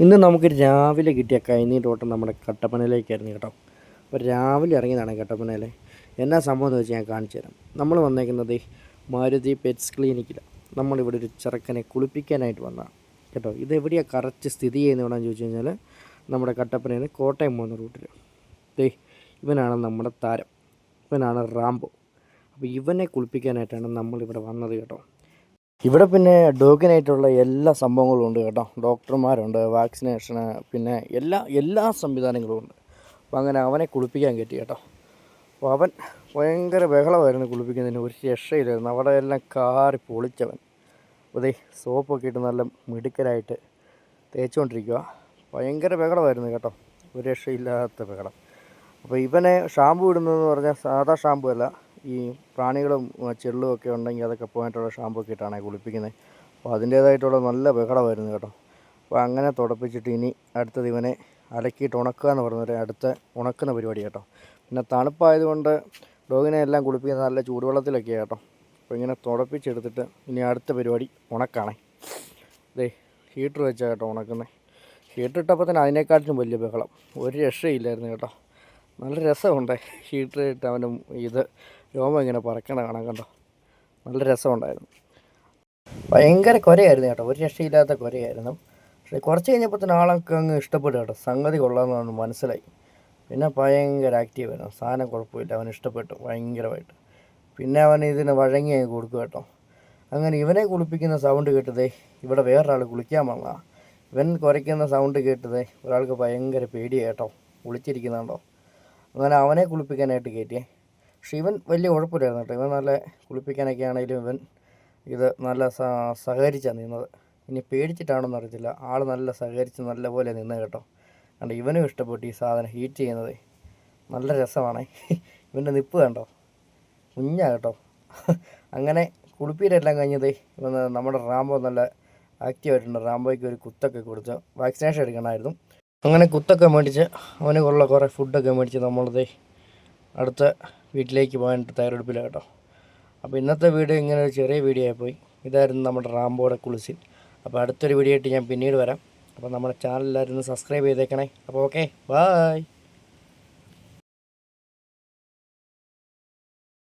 ഇന്ന് നമുക്ക് രാവിലെ കിട്ടിയ കൈനീട്ടോട്ടം നമ്മുടെ കട്ടപ്പനയിലേക്കായിരുന്നു കേട്ടോ. അപ്പോൾ രാവിലെ ഇറങ്ങിയതാണ് കട്ടപ്പനയിൽ. എന്നാ സംഭവം എന്ന് വെച്ച് ഞാൻ കാണിച്ചു തരാം. നമ്മൾ വന്നേക്കുന്നത് മാരുതി പെറ്റ്സ് ക്ലിനിക്കിലാണ് നമ്മളിവിടെ ഒരു ചെറുക്കനെ കുളിപ്പിക്കാനായിട്ട് വന്നതാണ് കേട്ടോ ഇത് എവിടെയാണ് കറക്റ്റ് സ്ഥിതി ചെയ്യുന്നതെന്ന് ചോദിച്ചു കഴിഞ്ഞാൽ നമ്മുടെ കട്ടപ്പനയിൽ നിന്ന് കോട്ടയം പോകുന്ന റൂട്ടിൽ ദേ ഇവനാണ് നമ്മുടെ താരം. ഇവനാണ് റാംബോ. അപ്പോൾ ഇവനെ കുളിപ്പിക്കാനായിട്ടാണ് നമ്മളിവിടെ വന്നത് കേട്ടോ. ഇവിടെ പിന്നെ ഡോഗിനായിട്ടുള്ള എല്ലാ സംഭവങ്ങളും ഉണ്ട് കേട്ടോ. ഡോക്ടർമാരുണ്ട് വാക്സിനേഷന് പിന്നെ എല്ലാ എല്ലാ സംവിധാനങ്ങളും ഉണ്ട്. അപ്പോൾ അങ്ങനെ അവനെ കുളിപ്പിക്കാൻ കയറ്റി കേട്ടോ. അപ്പോൾ അവൻ ഭയങ്കര ബഹളമായിരുന്നു കുളിപ്പിക്കുന്നതിന്. ഒരു രക്ഷയില്ലായിരുന്നു. അവിടെ എല്ലാം കാറി പൊളിച്ചവൻ. അതേ സോപ്പൊക്കെ ഇട്ട് നല്ല മിടുക്കലായിട്ട് തേച്ചുകൊണ്ടിരിക്കുക ഭയങ്കര ബഹളമായിരുന്നു കേട്ടോ. ഒരു രക്ഷയില്ലാത്ത ബഹളം. അപ്പോൾ ഇവനെ ഷാമ്പു ഇടുന്നതെന്ന് പറഞ്ഞാൽ സാധാ ഷാമ്പു അല്ല. ഈ പ്രാണികളും ചെള്ളും ഒക്കെ ഉണ്ടെങ്കിൽ അതൊക്കെ പോയിട്ടുള്ള ഷാമ്പൂ ഒക്കെ ഇട്ടാണ് കുളിപ്പിക്കുന്നത്. അപ്പോൾ അതിന്റേതായിട്ടുള്ള നല്ല ബഹളമായിരുന്നു കേട്ടോ. അപ്പോൾ അങ്ങനെ തുടപ്പിച്ചിട്ട് ഇനി അടുത്തത് ഇവനെ അലക്കിയിട്ട് ഉണക്കുക എന്ന് പറഞ്ഞൊരു അടുത്ത ഉണക്കുന്ന പരിപാടി കേട്ടോ. പിന്നെ തണുപ്പായതുകൊണ്ട് ഡോഗിനെ എല്ലാം കുളിപ്പിക്കുന്നത് നല്ല ചൂടുവെള്ളത്തിലൊക്കെയാണ് കേട്ടോ. അപ്പോൾ ഇങ്ങനെ തുടപ്പിച്ചെടുത്തിട്ട് ഇനി അടുത്ത പരിപാടി ഉണക്കാണേ. ദേ ഹീറ്റർ വെച്ചാണ് കേട്ടോ ഉണക്കുന്നത് ഹീറ്റർ ഇട്ടപ്പോൾ തന്നെ അതിനേക്കാട്ടിലും വലിയ ബഹളം. ഒരു രക്ഷയില്ലായിരുന്നു കേട്ടോ. നല്ല രസമുണ്ട്. ഹീറ്റർ ഇട്ട് അവനും ഇത് രോമം ഇങ്ങനെ പറക്കണ കാണാൻ കണ്ടോ? നല്ല രസമുണ്ടായിരുന്നു. ഭയങ്കര കുരയായിരുന്നു കേട്ടോ. ഒരു രക്ഷയില്ലാത്ത കുരയായിരുന്നു. പക്ഷേ കുറച്ച് കഴിഞ്ഞപ്പോൾ തന്നെ ആളൊക്കെ അങ്ങ് ഇഷ്ടപ്പെട്ടു കേട്ടോ. സംഗതി കൊള്ളാമെന്നാണ് മനസ്സിലായി. പിന്നെ ഭയങ്കര ആക്റ്റീവ് ആയിരുന്നു. സാധനം കുഴപ്പമില്ല. അവൻ ഇഷ്ടപ്പെട്ടു ഭയങ്കരമായിട്ട്. പിന്നെ അവൻ ഇതിന് വഴങ്ങി അങ്ങ് കൊടുക്കും കേട്ടോ. അങ്ങനെ ഇവനെ കുളിപ്പിക്കുന്ന സൗണ്ട് കേട്ടതേ ഇവിടെ വേറൊരാൾ കുളിക്കാൻ വന്നതാണ് ഇവൻ കുരയ്ക്കുന്ന സൗണ്ട് കേട്ടതേ ഒരാൾക്ക് ഭയങ്കര പേടിയാട്ടോ കുളിച്ചിരിക്കുന്നുണ്ടോ? അങ്ങനെ അവനെ കുളിപ്പിക്കാനായിട്ട് കയറ്റി പക്ഷെ ഇവൻ വലിയ കുഴപ്പമില്ലായിരുന്നു കേട്ടോ. ഇവൻ നല്ല കുളിപ്പിക്കാനൊക്കെ ആണെങ്കിലും ഇവൻ ഇത് നല്ല സഹകരിച്ചാണ് നിന്നത്. ഇനി പേടിച്ചിട്ടാണോന്ന് അറിയത്തില്ല. ആൾ നല്ല സഹകരിച്ച് നല്ല പോലെ നിന്ന് കേട്ടോ. കണ്ടോ ഇവനും ഇഷ്ടപ്പെട്ടു ഈ സാധനം ഹീറ്റ് ചെയ്യുന്നത്. നല്ല രസമാണ്. ഇവന്റെ നിപ്പ് കണ്ടോ? കുഞ്ഞാ കേട്ടോ. അങ്ങനെ കുളിപ്പീരെല്ലാം കഴിഞ്ഞത് നമ്മുടെ റാംബോ നല്ല ആക്റ്റീവായിട്ടുണ്ട് റാംബോയ്ക്ക് ഒരു കുത്തൊക്കെ കൊടുത്ത് വാക്സിനേഷൻ എടുക്കണമായിരുന്നു. അങ്ങനെ കുത്തൊക്കെ മേടിച്ച് അവന് കൊള്ള കുറേ ഫുഡൊക്കെ മേടിച്ച് നമ്മളത് അടുത്ത വീട്ടിലേക്ക് പോകാനായിട്ട് തയ്യാറെടുപ്പില്ല കേട്ടോ. അപ്പോൾ ഇന്നത്തെ വീഡിയോ ഇങ്ങനെ ഒരു ചെറിയ വീഡിയോ ആയിപ്പോയി. ഇതായിരുന്നു നമ്മുടെ റാംബോയുടെ കുളിസിൽ അപ്പോൾ അടുത്തൊരു വീഡിയോ ആയിട്ട് ഞാൻ പിന്നീട് വരാം. അപ്പോൾ നമ്മുടെ ചാനൽ എല്ലാവരും സബ്സ്ക്രൈബ് ചെയ്തേക്കണേ. അപ്പോൾ ഓക്കെ ബായ്